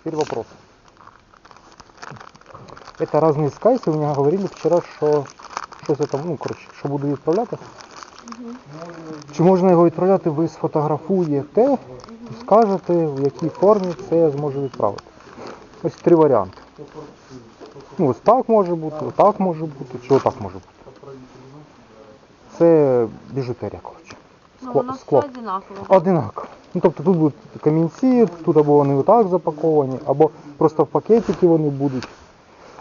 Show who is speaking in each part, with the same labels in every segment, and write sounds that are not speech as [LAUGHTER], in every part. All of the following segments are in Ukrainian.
Speaker 1: Теперь вопрос. Это разные скайсы. У меня говорили вчера, що щось я там, ну, коротше, що буду відправляти. Чи можна його відправляти, ви сфотографуєте і скажете, в якій формі це я зможу відправити. Ось три варіанти. Ну, ось так може бути, отак може бути, чи отак може бути. Це біжутерія, коротше.
Speaker 2: Ну,
Speaker 1: Скло,
Speaker 2: воно
Speaker 1: скло.
Speaker 2: все одинаково.
Speaker 1: Одинаково. Ну, тобто тут будуть камінці, тут або вони отак запаковані, або просто в пакетики вони будуть.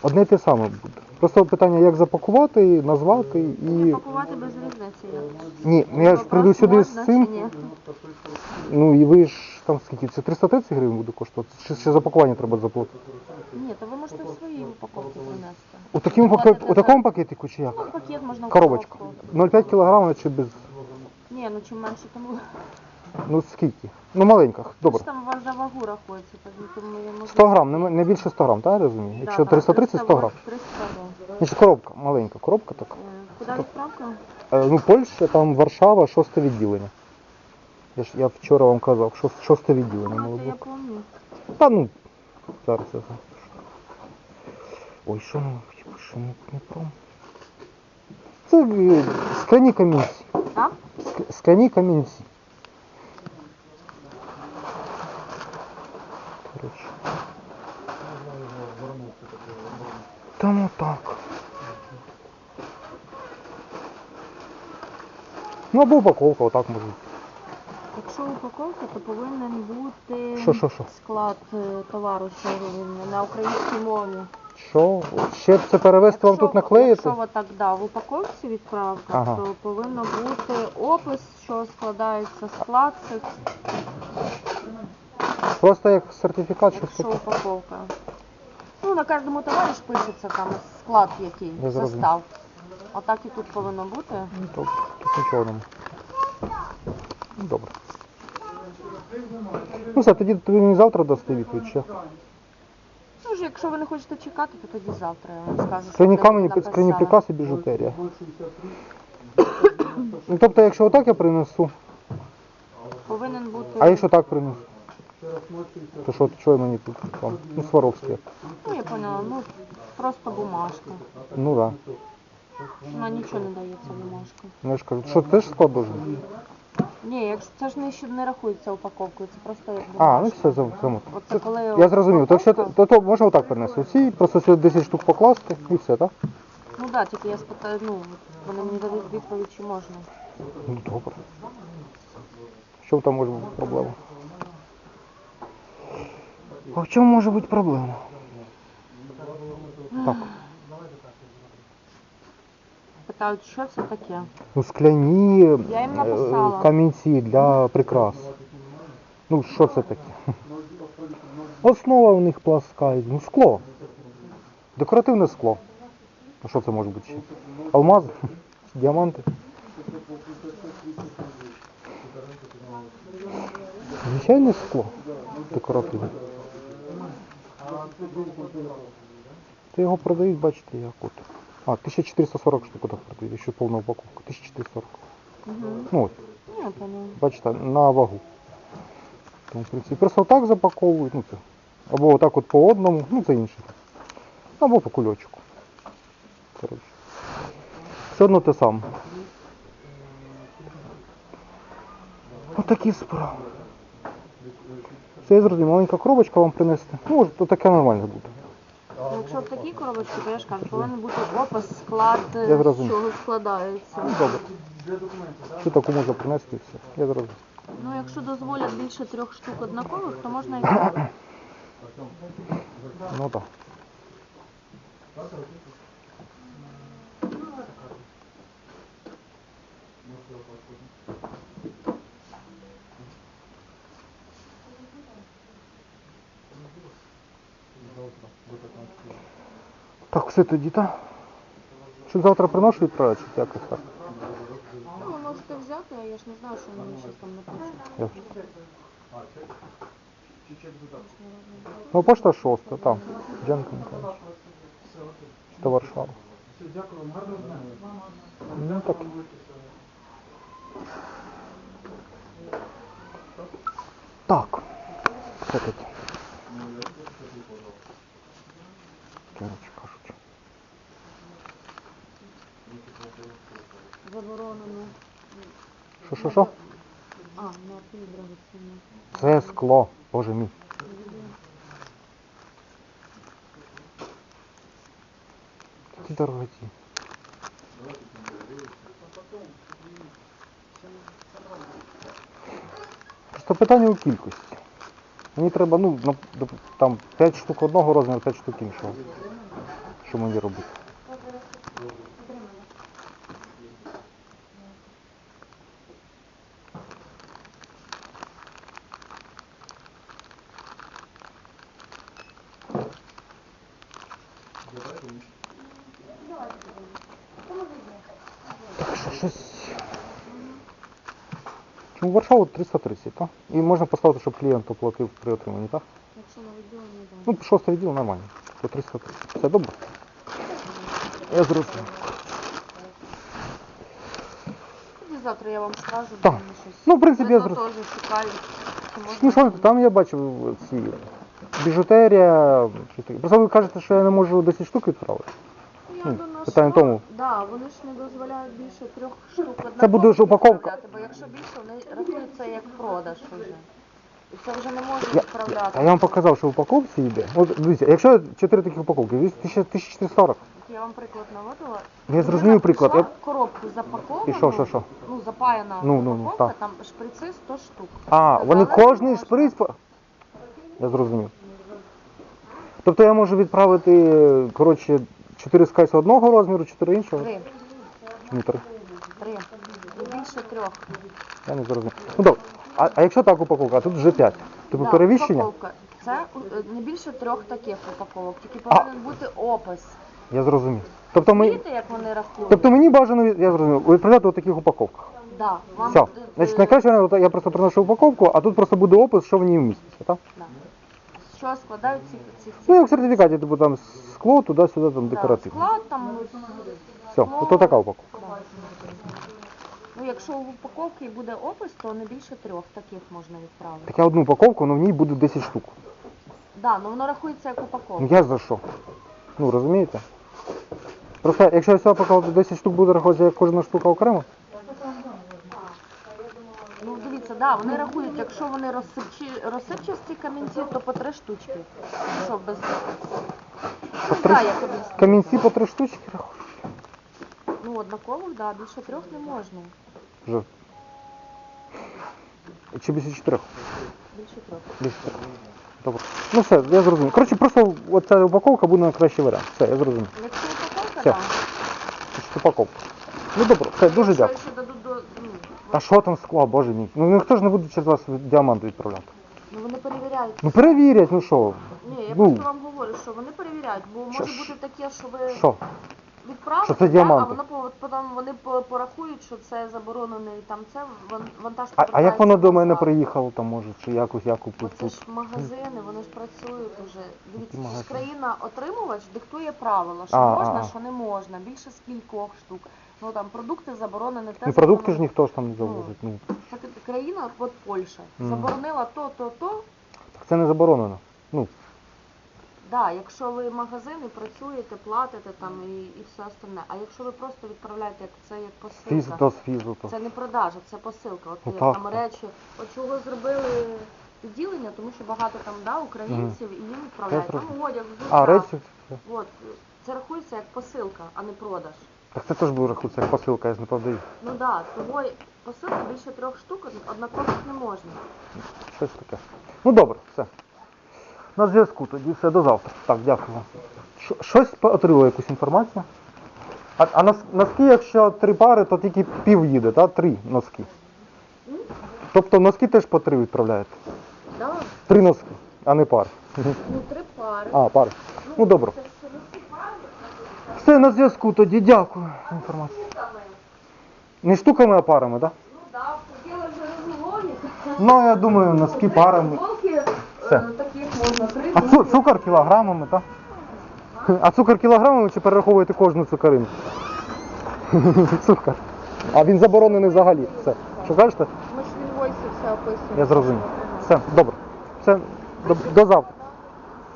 Speaker 1: Одне те саме буде. Просто питання, як запакувати, назвати і.
Speaker 2: Пакувати без різниці.
Speaker 1: Ні, ну я ж прийду сюди з цим. Ну і ви ж там скільки? Це 330 гривень буде коштувати? Чи ще запакування треба заплатити?
Speaker 2: Ні, то ви можете в своїй упаковці принести.
Speaker 1: У такому, пакет, у такому пакетику чи
Speaker 2: Ну,
Speaker 1: як?
Speaker 2: пакет можна в
Speaker 1: Коробочка.
Speaker 2: упаковку.
Speaker 1: 0,5 кг чи без.
Speaker 2: Ні, ну чим менше, лучше.
Speaker 1: Ну скільки? Ну маленька, добре.
Speaker 2: Там за вагу рахується, тому я можу...
Speaker 1: 100 грам, не, не більше 100 грам, так я розумію?
Speaker 2: Да,
Speaker 1: Якщо 330 100 грам.
Speaker 2: 300 грам.
Speaker 1: Значить коробка, маленька коробка така.
Speaker 2: Е, Куди відправка?
Speaker 1: Е, Ну, Польща, там Варшава, шосте відділення. Я ж я вчора вам казав, шос- шосте відділення
Speaker 2: Ну, це я пам'ятаю.
Speaker 1: Та ну, зараз я запишу. Ой, що ну, пише, не, не пром. Це е, скляні камінці. Ск- Скляні камінці. Ну або упаковка, отак може.
Speaker 2: Якщо упаковка, то повинен бути
Speaker 1: Що, що, що?
Speaker 2: склад е, товару, що він на українській мові.
Speaker 1: Що? Ще це перевести вам тут наклеїти?
Speaker 2: Якщо отак, да, в упаковці відправка,
Speaker 1: Ага.
Speaker 2: то повинно бути опис, що складається склад, цих,
Speaker 1: Просто як сертифікат, що
Speaker 2: якщо упаковка. Ну, на кожному товарі ж пишеться там склад який,
Speaker 1: Я зрозумів.
Speaker 2: состав. Отак і тут повинно бути.
Speaker 1: Ну, Добре, нічого нема. Ну, Добре. Ну все, тоді ви мені завтра дасте відповідь ще.
Speaker 2: Ну ж, якщо ви не хочете чекати, то тоді завтра я вам скажу. що ви
Speaker 1: камені, скляні
Speaker 2: написали.
Speaker 1: прикраси, біжутерія. Ну тобто, якщо отак я принесу,
Speaker 2: Повинен бути.
Speaker 1: а якщо так принесу, то що, що мені тут вам? Ну, Сваровський.
Speaker 2: Ну, я поняла, ну просто бумажка.
Speaker 1: Ну так. Да.
Speaker 2: Вона нічого не дається бумажка.
Speaker 1: Ну, я ж кажу, що теж склад должен?
Speaker 2: Ні, якщо це ж не, ще не рахується упаковкою, це просто як
Speaker 1: А,
Speaker 2: бумажка.
Speaker 1: ну все, зам-.
Speaker 2: Оце коли
Speaker 1: Я зрозумів. То, що,
Speaker 2: упаковка-
Speaker 1: то, то можна отак принести. Всі, просто сюди 10 штук покласти і все, так?
Speaker 2: Ну так, да, тільки я спитаю, ну, вони мені дадуть відповідь, чи можна.
Speaker 1: Ну добре. Що там може бути проблема? А в чому може бути проблема?
Speaker 2: Питають, що це таке?
Speaker 1: ну скляні
Speaker 2: Я їм
Speaker 1: е, камінці для прикрас. Ну що це таке? [LAUGHS] Основа у них пласка, ну скло. Декоративне скло. А що це може бути ще? Алмази? [LAUGHS] Діаманти? Звичайне скло декоративне. Це його продають, бачите, як от. А, 1440 штук так продають, якщо повна упаковка. 1440.
Speaker 2: Угу.
Speaker 1: Ну от,
Speaker 2: Ні, я поняла.
Speaker 1: бачите, на вагу. Тому, в принципі, просто отак запаковують, ну це. Або отак от по одному, ну це інше. Або по кульочку. Коротше. Все одно те саме. Отакі справи. Це я зрозумів, маленька коробочка вам принести. Ну, може, то таке нормально буде.
Speaker 2: Якщо в такій коробочці, то я ж кажу, повинен бути опис, склад,
Speaker 1: Я
Speaker 2: з
Speaker 1: зрозумів.
Speaker 2: чого складається.
Speaker 1: Ну, добре. Що таку можна принести і все. Я зрозумів.
Speaker 2: Ну, якщо дозволять більше трьох штук однакових, то можна і так.
Speaker 1: Ну так. Так, все тоді, так? Що завтра приношу відправляти, чи якось так?
Speaker 2: Ну, ви можете взяти, а я ж не знаю, що мені щось там напишуть.
Speaker 1: Ясно. Ну, пошта шоста, там. Дженка Миколаївич. Це Варшава. Ну так. Так. Що тут? Що, що?
Speaker 2: А, на ти.
Speaker 1: Це скло, боже мій. Такі дорогі. Просто питання у кількості. Мені треба, ну, там 5 штук одного розміру, 5 штук іншого. Що мені робити? Так що щось. Чому Варшаву 330, так? І можна поставити, щоб клієнт оплатив при отриманні, так?
Speaker 2: Якщо на відділення, так.
Speaker 1: Ну, шостий відділ нормально. По 330. Все добре? Я зрозумів.
Speaker 2: Тоді завтра я вам скажу,
Speaker 1: Так.
Speaker 2: бо вони щось.
Speaker 1: Ну, в принципі, я
Speaker 2: Видно,
Speaker 1: зрозумів.
Speaker 2: теж цікаві. Чи можна-
Speaker 1: Ну що, там я бачив ці біжутерія. що таке. Просто ви кажете, що я не можу 10 штук відправити. Ну, питання в тому.
Speaker 2: Да, вони ж не дозволяють більше трьох штук
Speaker 1: Це буде ж упаковка.
Speaker 2: відправляти, Бо якщо більше, вони рахують це як продаж вже. І це вже не можна
Speaker 1: Я,
Speaker 2: відправляти.
Speaker 1: а я вам показав, що в упаковці йде. От дивіться, якщо 4 таких упаковки, дивіться, 1440.
Speaker 2: Я вам приклад наводила.
Speaker 1: Я зрозумів приклад. Я...
Speaker 2: Коробку запаковану.
Speaker 1: І що, що, що?
Speaker 2: Ну, запаяна
Speaker 1: Ну, ну, ну,
Speaker 2: упаковка,
Speaker 1: так.
Speaker 2: там шприци 100 штук.
Speaker 1: А, вони кожний шприц. по- Я зрозумів. Тобто я можу відправити, коротше, 4 скайси одного розміру, 4 іншого?
Speaker 2: Три.
Speaker 1: Ні, 3.
Speaker 2: Три. Не більше трьох.
Speaker 1: Я не зрозумів. Ну добре. А, а якщо так упаковка, а тут вже 5. Типу
Speaker 2: Да,
Speaker 1: перевіщення?
Speaker 2: Упаковка. Це е, не більше трьох таких упаковок. Тільки повинен бути опис.
Speaker 1: Я зрозумів. Тобто, ми,
Speaker 2: Бачите, як вони рахують?
Speaker 1: тобто мені бажано, я зрозумів, відправляти у таких упаковках.
Speaker 2: Да, вам,
Speaker 1: Все.
Speaker 2: е,
Speaker 1: Значить, найкраще варіант, я просто приношу упаковку, а тут просто буде опис, що в ній вміститься, так?
Speaker 2: да. Що складають ці, ці,
Speaker 1: Ну, як в сертифікаті, типу там скло, туди-сюди, там декоративно.
Speaker 2: склад там.
Speaker 1: Все, ото така упаковка.
Speaker 2: Ну, якщо в упаковці буде опис, то не більше трьох таких можна відправити.
Speaker 1: Так я одну упаковку, але в ній буде 10 штук.
Speaker 2: Да, ну воно рахується як
Speaker 1: Ну
Speaker 2: упаковка.
Speaker 1: я за що? Ну розумієте? Просто якщо я сюди поклав 10 штук буде рахуватися як кожна штука окремо,
Speaker 2: Ну дивіться, да, вони рахують, якщо вони розсипчі, розсипчасті камінці, то по три штучки. Що без.
Speaker 1: по три
Speaker 2: да, як
Speaker 1: камінці по три штучки рахують.
Speaker 2: Ну, однакових, да, більше трьох не можна.
Speaker 1: Вже. Чи більше чотирьох?
Speaker 2: Більше трьох.
Speaker 1: Більше трьох. Добре. Ну все, я зрозумів. Коротше, просто оця упаковка буде найкращий варіант. Все, я зрозумів.
Speaker 2: Якщо упаковка,
Speaker 1: Все.
Speaker 2: так.
Speaker 1: Значить, упаковка. Ну добре, все, дуже дякую.
Speaker 2: ще Ну,
Speaker 1: А що там скло, боже мій? Ну ніхто ж не буде через вас діаманти відправляти.
Speaker 2: ну вони перевіряють.
Speaker 1: Ну перевірять, ну що?
Speaker 2: Ні, я
Speaker 1: Ну.
Speaker 2: просто вам говорю, що вони перевіряють, бо може бути таке, що ви
Speaker 1: Що?
Speaker 2: відправите,
Speaker 1: Що це
Speaker 2: так,
Speaker 1: діаманти?
Speaker 2: а воно по- потім вони по- порахують, що це заборонений там це ван- вантаж.
Speaker 1: А, а як воно до мене
Speaker 2: назад.
Speaker 1: приїхало там може, чи якось я купив
Speaker 2: Оце
Speaker 1: тут?
Speaker 2: ж магазини, вони ж працюють уже. Дивіться, ж країна отримувач диктує правила, що
Speaker 1: А,
Speaker 2: можна,
Speaker 1: а, а.
Speaker 2: що не можна, більше з кількох штук. Ну там продукти заборонені, те
Speaker 1: Ну продукти ж ніхто ж там не завозить. Ну
Speaker 2: Так, країна, от Польща,
Speaker 1: Мгм.
Speaker 2: заборонила то, то, то.
Speaker 1: так це не заборонено. Ну
Speaker 2: Да, якщо ви магазини працюєте, платите там і, і все остальне. А якщо ви просто відправляєте, як це як
Speaker 1: фіз
Speaker 2: посилка,
Speaker 1: то з фізу то.
Speaker 2: це не продажа, це посилка. От
Speaker 1: Ну,
Speaker 2: як
Speaker 1: так,
Speaker 2: там
Speaker 1: так.
Speaker 2: речі, от чого зробили відділення, тому що багато там да, українців і їм відправляють. Там
Speaker 1: зрозумів.
Speaker 2: одяг, взуття.
Speaker 1: А, речі?
Speaker 2: От, це рахується як посилка, а не продаж.
Speaker 1: Так це теж буде рахуватися як посилка, я ж не продаю.
Speaker 2: Ну да, того й посилка більше трьох штук, однакових не можна.
Speaker 1: Щось таке. Ну добре, все. На зв'язку тоді все до завтра. Так, дякую вам. Щось отримали якусь інформацію? А, а нос- носки, якщо три пари, то тільки пів їде, так? Три носки. Тобто носки теж по три відправляєте.
Speaker 2: Да?
Speaker 1: Три носки, а не пари.
Speaker 2: Ну три пари.
Speaker 1: А, пари. Ну добре.
Speaker 2: Це. Все
Speaker 1: на зв'язку тоді, дякую за інформацію. Не штуками, а парами, так?
Speaker 2: Ну да, хотіла вже розлогі.
Speaker 1: Ну, я думаю, носки парами. Все.
Speaker 2: е, таких можна три.
Speaker 1: А цу- цукор кілограмами, так? А цукор кілограмами чи перераховуєте кожну цукаринку? [LAUGHS] Цукор. А він заборонений взагалі. Все. Що кажете?
Speaker 2: Ми ж в інвойсі все описуємо.
Speaker 1: Я зрозумів. Все, добре. Все, до, до завтра.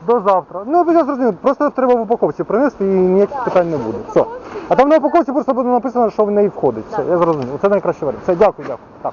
Speaker 1: До завтра. Ну, я зрозумів, просто треба в упаковці принести і ніяких питань не буде. Все. А там на упаковці просто буде написано, що в неї входить. Все, я зрозумів. Це найкраще варіант. Все, дякую, дякую. Так.